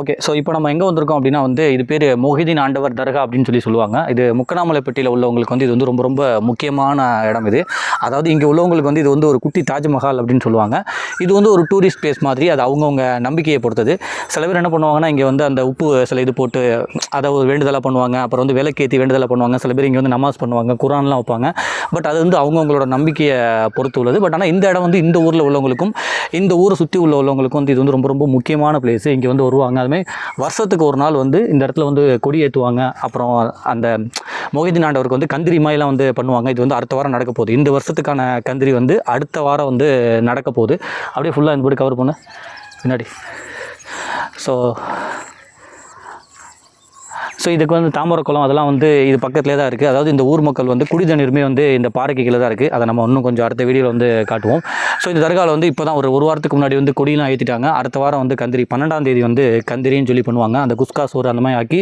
Okay so இப்போ நம்ம எங்கே வந்திருக்கோம் அப்படின்னா வந்து இது பேர் மொஹிதீன் ஆண்டவர் தர்கா அப்படின்னு சொல்லி சொல்லுவாங்க. இது முக்கனாமலைப்பட்டியில் உள்ளவங்களுக்கு வந்து இது வந்து ரொம்ப ரொம்ப முக்கியமான இடம் இது. அதாவது இங்கே உள்ளவங்களுக்கு வந்து இது வந்து ஒரு குட்டி தாஜ்மஹால் அப்படின்னு சொல்லுவாங்க. இது வந்து ஒரு டூரிஸ்ட் பிளேஸ் மாதிரி அது அவங்கவுங்க நம்பிக்கையை பொறுத்தது. சில பேர் என்ன பண்ணுவாங்கன்னா இங்கே வந்து அந்த உப்பு சில இது போட்டு அதை ஒரு வேண்டுதலாக பண்ணுவாங்க. அப்புறம் வந்து விளக்கேற்றி வேண்டுதலாக பண்ணுவாங்க. சில பேர் இங்கே வந்து நமாஸ் பண்ணுவாங்க குரான்லாம் வைப்பாங்க. பட் அது வந்து அவங்கவுங்களோட நம்பிக்கையை பொறுத்து உள்ளது. பட் ஆனால் இந்த இடம் வந்து இந்த ஊரில் உள்ளவங்களுக்கும் இந்த ஊரை சுற்றி உள்ள உள்ளவங்களுக்கும் வந்து இது வந்து ரொம்ப ரொம்ப முக்கியமான பிளேஸ் இங்கே வந்து வருவாங்க. அதுமாதிரி வருஷத்துக்கு ஒரு நாள் வந்து இந்த இடத்துல வந்து கொடி ஏற்றுவாங்க அப்புறம் அந்த மொஹிதீன் ஆண்டவருக்கு வந்து கந்திரி மாதிரிலாம் வந்து பண்ணுவாங்க. இது வந்து அடுத்த வாரம் நடக்க போகுது. இந்த வருஷத்துக்கான கந்திரி வந்து அடுத்த வாரம் வந்து நடக்க போகுது. அப்படியே ஃபுல்லாக இந்த படி கவர் பண்ண. பின்னாடி. ஸோ ஸோ இதுக்கு வந்து தாமரை குளம் அதெல்லாம் வந்து இது பக்கத்துலேயே தான் இருக்குது அதாவது இந்த ஊர் மக்கள் வந்து குடி தண்ணீருமே வந்து இந்த பாறைக்கு கீழே தான் இருக்குது அதை நம்ம இன்னும் கொஞ்சம் அடுத்த வீடியோவில் வந்து காட்டுவோம். ஸோ இந்த தர்காவில் வந்து இப்போ தான் ஒரு ஒரு வாரத்துக்கு முன்னாடி வந்து கொடியெலாம் ஏற்றிட்டாங்க அடுத்த வாரம் வந்து கந்திரி பன்னெண்டாம் தேதி வந்து கந்திரின்னு சொல்லி பண்ணுவாங்க. அந்த குஸ்கா சோறு அந்த மாதிரி ஆக்கி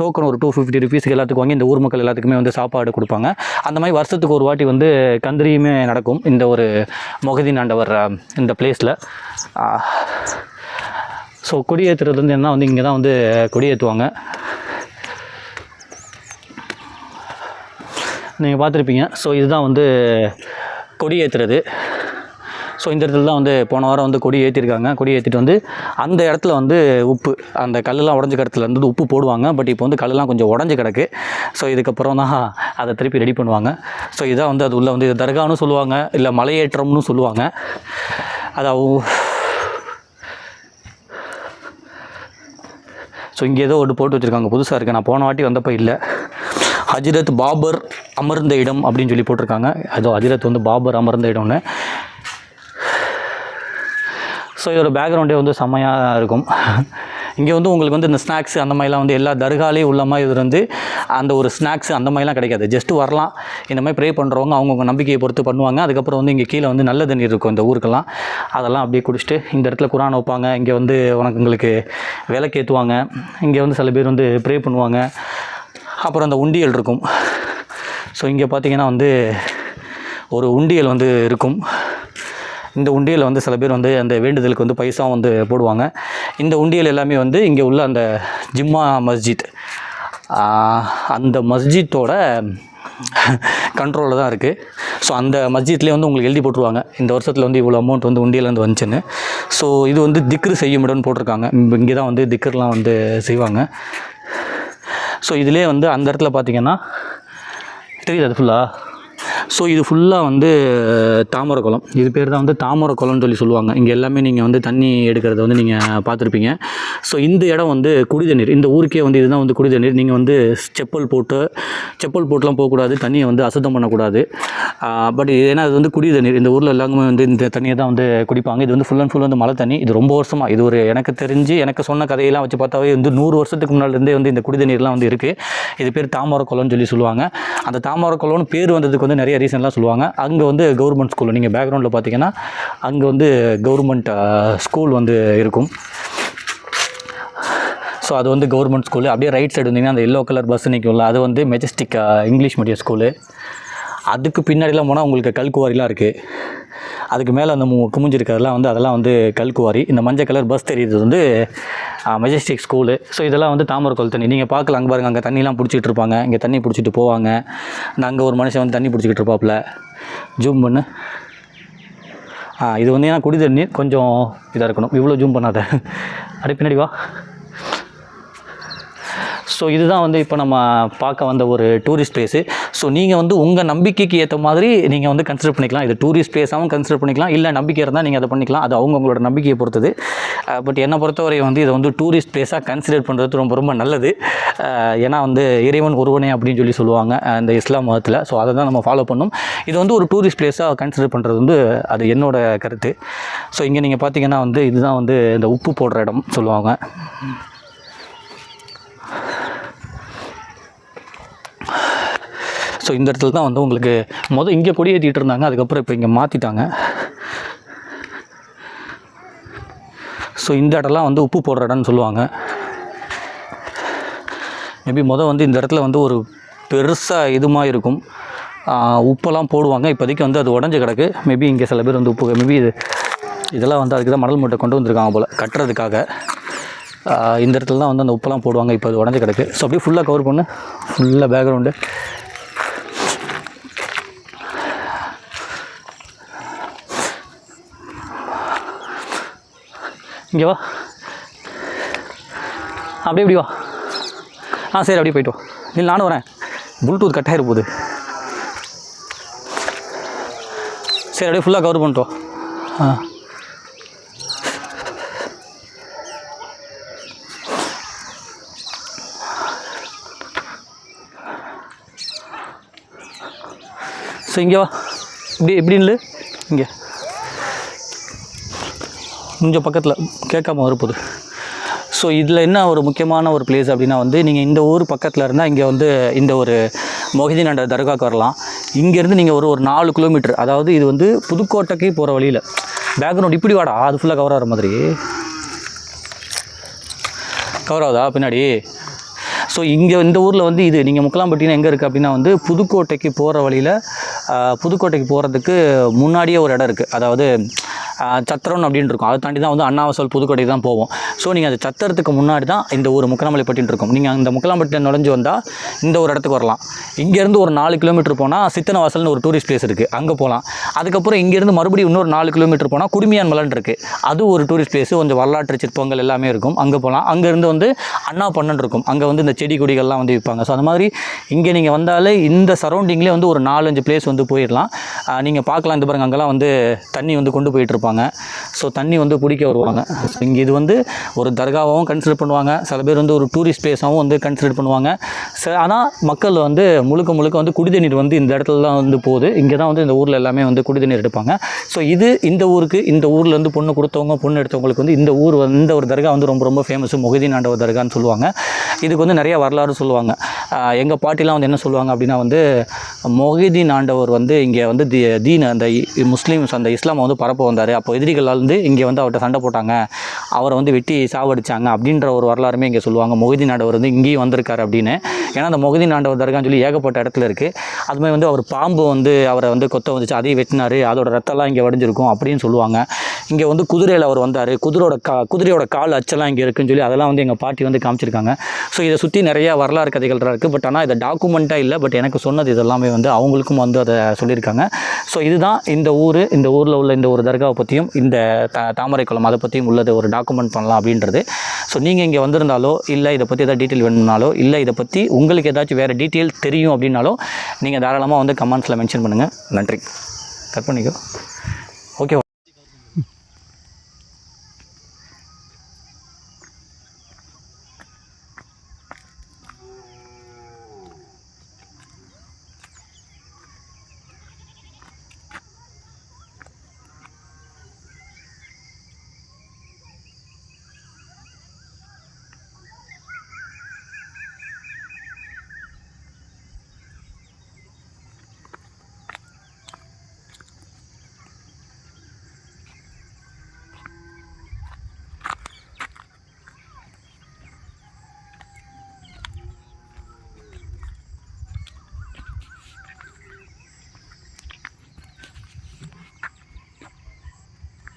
டோக்கன் ஒரு டூ ஃபிஃப்டி ருபீஸ்க்கு எல்லாத்துக்கும் வாங்கி இந்த ஊர் மக்கள் எல்லாத்துக்குமே வந்து சாப்பாடு கொடுப்பாங்க. அந்த மாதிரி வருஷத்துக்கு ஒரு வாட்டி வந்து கந்திரியுமே நடக்கும். இந்த ஒரு மொகதீன் ஆண்டவர் இந்த பிளேஸில் ஸோ கொடியேற்றுறது வந்து என்ன வந்து இங்கே தான் வந்து கொடியேற்றுவாங்க நீங்கள் பார்த்துருப்பீங்க. ஸோ இதுதான் வந்து கொடி ஏற்றுறது ஸோ இந்த இடத்துல தான் வந்து போன வாரம் வந்து கொடி ஏற்றிருக்காங்க கொடி ஏற்றிட்டு வந்து அந்த இடத்துல வந்து உப்பு அந்த கல்லெல்லாம் உடஞ்ச கிடத்துல இருந்து உப்பு போடுவாங்க. பட் இப்போ வந்து கல்லெல்லாம் கொஞ்சம் உடஞ்சி கிடக்கு. ஸோ இதுக்கப்புறம் தான் அதை திருப்பி ரெடி பண்ணுவாங்க. ஸோ இதான் வந்து அது உள்ளே வந்து இது தர்கான்னு சொல்லுவாங்க. இல்லை மலையேற்றம்னு சொல்லுவாங்க. அது ஸோ இங்கே ஏதோ ஒன்று போட்டு வச்சுருக்காங்க. புதுசாக இருக்குது நான் போன வாட்டி வந்தப்போ இல்லை. ஹஜரத் பாபர் அமர்ந்த இடம் அப்படின்னு சொல்லி போட்டிருக்காங்க. அதோ ஹஜரத் வந்து பாபர் அமர்ந்த இடம்னு. ஸோ இதோட பேக்ரவுண்டே வந்து செம்மையாக இருக்கும். இங்கே வந்து உங்களுக்கு வந்து இந்த ஸ்நாக்ஸ் அந்த மாதிரிலாம் வந்து எல்லா தர்காலையும் உள்ள மாதிரி இது வந்து அந்த ஒரு ஸ்நாக்ஸ் அந்த மாதிரிலாம் கிடைக்காது. ஜஸ்ட் வரலாம். இந்த மாதிரி ப்ரே பண்ணுறவங்க அவங்கவுங்க நம்பிக்கையை பொறுத்து பண்ணுவாங்க. அதுக்கப்புறம் வந்து இங்கே கீழே வந்து நல்ல தண்ணீர் இருக்கும் இந்த ஊருக்கெல்லாம். அதெல்லாம் அப்படியே குடிச்சிட்டு இந்த இடத்துல குரான் வைப்பாங்க. இங்கே வந்து உனக்கு உங்களுக்கு விளக்கேற்றுவாங்க இங்கே வந்து சில பேர் வந்து ப்ரே பண்ணுவாங்க. அப்புறம் அந்த உண்டியல் இருக்கும். ஸோ இங்கே பார்த்தீங்கன்னா வந்து ஒரு உண்டியல் வந்து இருக்கும். இந்த உண்டியல் வந்து சில பேர் வந்து அந்த வேண்டுதலுக்கு வந்து பைசா வந்து போடுவாங்க. இந்த உண்டியல் எல்லாமே வந்து இங்கே உள்ள அந்த ஜிம்மா மஸ்ஜித் அந்த மஸ்ஜித்தோட கண்ட்ரோலில் தான் இருக்குது ஸோ அந்த மஸ்ஜித்லேயே வந்து உங்களுக்கு எழுதி போட்டுருவாங்க. இந்த வருஷத்தில் வந்து இவ்வளோ அமௌண்ட் வந்து உண்டியலேருந்து வந்துச்சுன்னு. ஸோ இது வந்து திக்ரு செய்யும் இடம்னு போட்டிருக்காங்க. இங்கே தான் வந்து திக்ருலாம் வந்து செய்வாங்க. ஸோ இதிலே வந்து அந்த இடத்துல பார்த்தீங்கன்னா தெரியுது அது ஃபுல்லாக ஸோ இது ஃபுல்லாக வந்து தாமரை குளம் இது பேர் தான் வந்து தாமரை குளம்னு சொல்லி சொல்லுவாங்க. இங்கே எல்லாமே நீங்கள் வந்து தண்ணி எடுக்கிறத வந்து நீங்கள் பார்த்துருப்பீங்க. ஸோ இந்த இடம் வந்து குடி தண்ணீர் இந்த ஊருக்கே வந்து இதுதான் வந்து குடி தண்ணீர் நீங்கள் வந்து செப்பல் போட்டு செப்பல் போட்டுலாம் போகக்கூடாது. தண்ணியை வந்து அசுத்தம் பண்ணக்கூடாது. பட் ஏன்னா இது வந்து குடி தண்ணீர் இந்த ஊரில் எல்லாருமே வந்து இந்த தண்ணியை தான் வந்து குடிப்பாங்க. இது வந்து ஃபுல் அண்ட் ஃபுல் வந்து மழை தண்ணி. இது ரொம்ப வருஷமாக இது ஒரு எனக்கு தெரிஞ்சு எனக்கு சொன்ன கதையெல்லாம் வச்சு பார்த்தாவே வந்து நூறு வருஷத்துக்கு முன்னாடிலேருந்தே வந்து இந்த குடி தண்ணீர்லாம் வந்து இருக்குது இது பேர் தாமரை குளம்னு சொல்லி சொல்லுவாங்க. அந்த தாமரை குளம்னு பேர் வந்ததுக்கு வந்து நிறைய ரீசன்லாம் சொல்லுவாங்க. அங்கே வந்து கவர்மெண்ட் ஸ்கூல் நீங்கள் பேக்ரவுண்டில் பார்த்தீங்கன்னா அங்கே வந்து கவர்மெண்ட் ஸ்கூல் வந்து இருக்கும். ஸோ அது வந்து கவர்மெண்ட் ஸ்கூலு அப்படியே ரைட் சைடு வந்தீங்கன்னா அந்த எல்லோ கலர் பஸ் நிற்கும்ல அது வந்து மெஜஸ்டிக் இங்கிலீஷ் மீடியம் ஸ்கூலு அதுக்கு பின்னாடிலாம் போனால் உங்களுக்கு கல்குவாரிலாம் இருக்குது அதுக்கு மேலே அந்த மு குமிஞ்சிருக்கிறதுலாம் வந்து அதெல்லாம் வந்து கல்குவாரி இந்த மஞ்சள் கலர் பஸ் தெரியுது வந்து மெஜஸ்டிக் ஸ்கூலு ஸோ இதெல்லாம் வந்து தாமரக்கோல் தண்ணி. நீங்கள் பார்க்கலாம் அங்கே பாருங்கள் அங்கே தண்ணிலாம் பிடிச்சிட்டு இருப்பாங்க. இங்கே தண்ணி பிடிச்சிட்டு போவாங்க. அங்கே ஒரு மனுஷன் வந்து தண்ணி பிடிச்சிக்கிட்டு இருப்பாப்புல. ஜூம் பண்ணு. ஆ இது வந்து ஏன்னா குடி தண்ணி கொஞ்சம் இதாக இருக்கணும். இவ்வளோ ஜூம் பண்ணாத. அடி பின்னாடி வா. ஸோ இதுதான் வந்து இப்போ நம்ம பார்க்க வந்த ஒரு டூரிஸ்ட் பிளேஸு ஸோ நீங்கள் வந்து உங்கள் நம்பிக்கைக்கு ஏற்ற மாதிரி நீங்கள் வந்து கன்சிடர் பண்ணிக்கலாம். இது டூரிஸ்ட் பிளேஸாகவும் கன்சிடர் பண்ணிக்கலாம். இல்லை நம்பிக்கை இருந்தால் நீங்கள் அதை பண்ணிக்கலாம். அது அவங்கவுங்களோட நம்பிக்கையை பொறுத்தது. பட் என்னை பொறுத்தவரை வந்து இதை வந்து டூரிஸ்ட் பிளேஸாக கன்சிடர் பண்ணுறது ரொம்ப ரொம்ப நல்லது. ஏன்னா வந்து இறைவன் ஒருவனே அப்படின்னு சொல்லி சொல்லுவாங்க இந்த இஸ்லாம் மதத்தில். ஸோ அதை தான் நம்ம ஃபாலோ பண்ணும். இது வந்து ஒரு டூரிஸ்ட் பிளேஸாக கன்சிடர் பண்ணுறது வந்து அது என்னோட கருத்து. ஸோ இங்கே நீங்கள் பார்த்தீங்கன்னா வந்து இதுதான் வந்து இந்த உப்பு போடுற இடம் சொல்லுவாங்க. ஸோ இந்த இடத்துல தான் வந்து உங்களுக்கு மொதல் இங்கே கொடி ஏற்றிட்டு இருந்தாங்க. அதுக்கப்புறம் இப்போ இங்கே மாற்றிட்டாங்க ஸோ இந்த இடம்லாம் வந்து உப்பு போடுற இடம்னு சொல்லுவாங்க. மேபி மொதல் வந்து இந்த இடத்துல வந்து ஒரு பெருசாக இதுமாக இருக்கும். உப்பெல்லாம் போடுவாங்க. இப்போதைக்கு வந்து அது உடஞ்சி கிடக்கு. மேபி இங்கே சில பேர் வந்து உப்பு மேபி இது இதெல்லாம் வந்து அதுக்கு தான் மணல் மூட்டை கொண்டு வந்திருக்காங்க போல் கட்டுறதுக்காக. இந்த இடத்துல தான் வந்து அந்த உப்பெல்லாம் போடுவாங்க. இப்போ அது உடஞ்சி கிடக்கு. ஸோ அப்படியே ஃபுல்லாக கவர் பண்ணு. ஃபுல்லாக பேக்ரவுண்டு இங்கே வா. அப்படியே இப்படி வா. ஆ சரி அப்படியே போய்ட்டு வா. இல்லை நானும் வரேன். ப்ளூடூத் கட் ஆகிட போகுது. சரி அப்படியே ஃபுல்லாக கவர் பண்ணிட்டு வா. ஆ. ஸோ இங்கே வா. இப்படி எப்படின்னு இங்கே. கொஞ்சம் பக்கத்தில் கேட்காம வரப்போகுது. ஸோ இதில் என்ன ஒரு முக்கியமான ஒரு பிளேஸ் அப்படின்னா வந்து நீங்கள் இந்த ஊர் பக்கத்தில் இருந்தால் இங்கே வந்து இந்த ஒரு மொஹிதீன் என்ற தர்காக்கு வரலாம். இங்கேருந்து நீங்கள் ஒரு ஒரு நாலு கிலோமீட்டர் அதாவது இது வந்து புதுக்கோட்டைக்கு போகிற வழியில். பேக்ரவுண்ட் இப்படி வாடா அது ஃபுல்லாக கவர் ஆகிற மாதிரி. கவர் ஆகுதா பின்னாடி? ஸோ இங்கே இந்த ஊரில் வந்து இது நீங்கள் முக்கலாம்பட்டினா எங்கே இருக்குது அப்படின்னா வந்து புதுக்கோட்டைக்கு போகிற வழியில் புதுக்கோட்டைக்கு போகிறதுக்கு முன்னாடியே ஒரு இடம் இருக்குது அதாவது சத்திரம் அப்படின்னு இருக்கும். அதை தாண்டி தான் வந்து அண்ணாவசல் புதுக்கோட்டை தான் போவோம். ஸோ நீங்கள் அந்த சத்திரத்துக்கு முன்னாடி தான் இந்த ஊர் முக்கலாம்பட்டின்னு இருக்கும். நீங்கள் அந்த முக்கலாம்பட்டி நுழைஞ்சு வந்தால் இந்த ஒரு இடத்துக்கு வரலாம். இங்கேருந்து ஒரு நாலு கிலோமீட்டர் போனால் சித்தனவாசல்னு ஒரு டூரிஸ்ட் பிளேஸ் இருக்குது அங்கே போகலாம் அதுக்கப்புறம் இங்கேருந்து மறுபடியும் இன்னொரு நாலு கிலோமீட்டர் போனால் குடுமியான் மலன் இருக்குது அது ஒரு டூரிஸ்ட் பிளேஸ் கொஞ்சம் வரலாற்று சிற்பங்கள் எல்லாமே இருக்கும். அங்கே போகலாம் அங்கேருந்து வந்து அண்ணா பண்ணன் இருக்கும். அங்கே வந்து இந்த செடி கொடிகள்லாம் வந்து விற்பாங்க. ஸோ அந்த மாதிரி இங்கே நீங்கள் வந்தாலே இந்த சரௌண்டிங்லேயே வந்து ஒரு நாலஞ்சு பிளேஸ் வந்து போயிடலாம் நீங்கள் பார்க்கலாம். இந்த பாருங்க அங்கெல்லாம் வந்து தண்ணி வந்து கொண்டு போயிட்டு இருப்பாங்க ஸோ தண்ணி வந்து குடிக்க வருவாங்க. ஸோ இங்கே இது வந்து ஒரு தர்காவாகவும் கன்சிடர் பண்ணுவாங்க. சில பேர் வந்து ஒரு டூரிஸ்ட் பிளேஸாகவும் வந்து கன்சிடர் பண்ணுவாங்க. ச ஆனால் மக்கள் வந்து முழுக்க முழுக்க வந்து குடி தண்ணீர் வந்து இந்த இடத்துல தான் வந்து போகுது. இங்கே தான் வந்து இந்த ஊரில் எல்லாமே வந்து குடி தண்ணீர் எடுப்பாங்க. ஸோ இது இந்த ஊருக்கு இந்த ஊர்லேருந்து பொண்ணு கொடுத்தவங்க பொண்ணு எடுத்தவங்களுக்கு வந்து இந்த ஊர் இந்த ஒரு தர்கா வந்து ரொம்ப ரொம்ப ஃபேமஸ் மொஹிதீன் ஆண்டவர் தர்கான்னு சொல்லுவாங்க. இதுக்கு வந்து நிறைய வரலாறு சொல்லுவாங்க. எங்கள் பாட்டிலாம் வந்து என்ன சொல்லுவாங்க அப்படின்னா வந்து மொஹிதீன் ஆண்டவர் வந்து இங்கே வந்து தி தீன் அந்த முஸ்லீம்ஸ் அந்த இஸ்லாமை வந்து பரப்ப வந்தார். அப்போ எதிரிகளால் வந்து இங்கே வந்து அவர்கிட்ட சண்டை போட்டாங்க. அவரை வந்து வெட்டி சாவடிச்சாங்க அப்படின்ற ஒரு வரலாறுமே இங்கே சொல்லுவாங்க. மொஹிதீன் ஆண்டவர் வந்து இங்கேயும் வந்திருக்காரு அப்படின்னு. ஏன்னா அந்த மொஹிதீன் ஆண்டவர் தர்கான்னு சொல்லி ஏகப்பட்ட இடத்துல இருக்குது அது மாதிரி வந்து அவர் பாம்பு வந்து அவரை வந்து கொத்த வந்துச்சு. அதையும் வெட்டினாரு. அதோட ரத்தம்லாம் இங்கே வடிஞ்சிருக்கும் அப்படின்னு சொல்லுவாங்க. இங்கே வந்து குதிரையில் அவர் வந்தார். குதிரோட கா குதிரையோட கால் அச்செல்லாம் இங்கே இருக்குன்னு சொல்லி அதெல்லாம் வந்து எங்கள் பாட்டி வந்து காமிச்சிருக்காங்க. ஸோ இதை சுற்றி நிறைய வரலாறு கதைகள் இருக்குது பட் ஆனால் இதை டாக்குமெண்ட்டாக இல்லை. பட் எனக்கு சொன்னது இதெல்லாமே வந்து அவங்களுக்கும் வந்து அதை சொல்லியிருக்காங்க. ஸோ இதுதான் இந்த ஊர் இந்த ஊரில் உள்ள இந்த ஒரு தர்காவை பற்றியும் இந்த த தாமரைக்குளம் அதை பற்றியும் உள்ளது ஒரு டாக்குமெண்ட் பண்ணலாம் அப்படின்றது. ஸோ நீங்கள் இங்கே வந்திருந்தாலோ இல்லை இதை பற்றி ஏதாவது டீட்டெயில் வேணும்னாலோ இல்லை இதை பற்றி உங்களுக்கு ஏதாச்சும் வேறு டீட்டெயில் தெரியும் அப்படின்னாலோ நீங்கள் தாராளமாக வந்து கமெண்ட்ஸில் மென்ஷன் பண்ணுங்கள் நன்றி. கட் பண்ணிக்கோ. ஓகே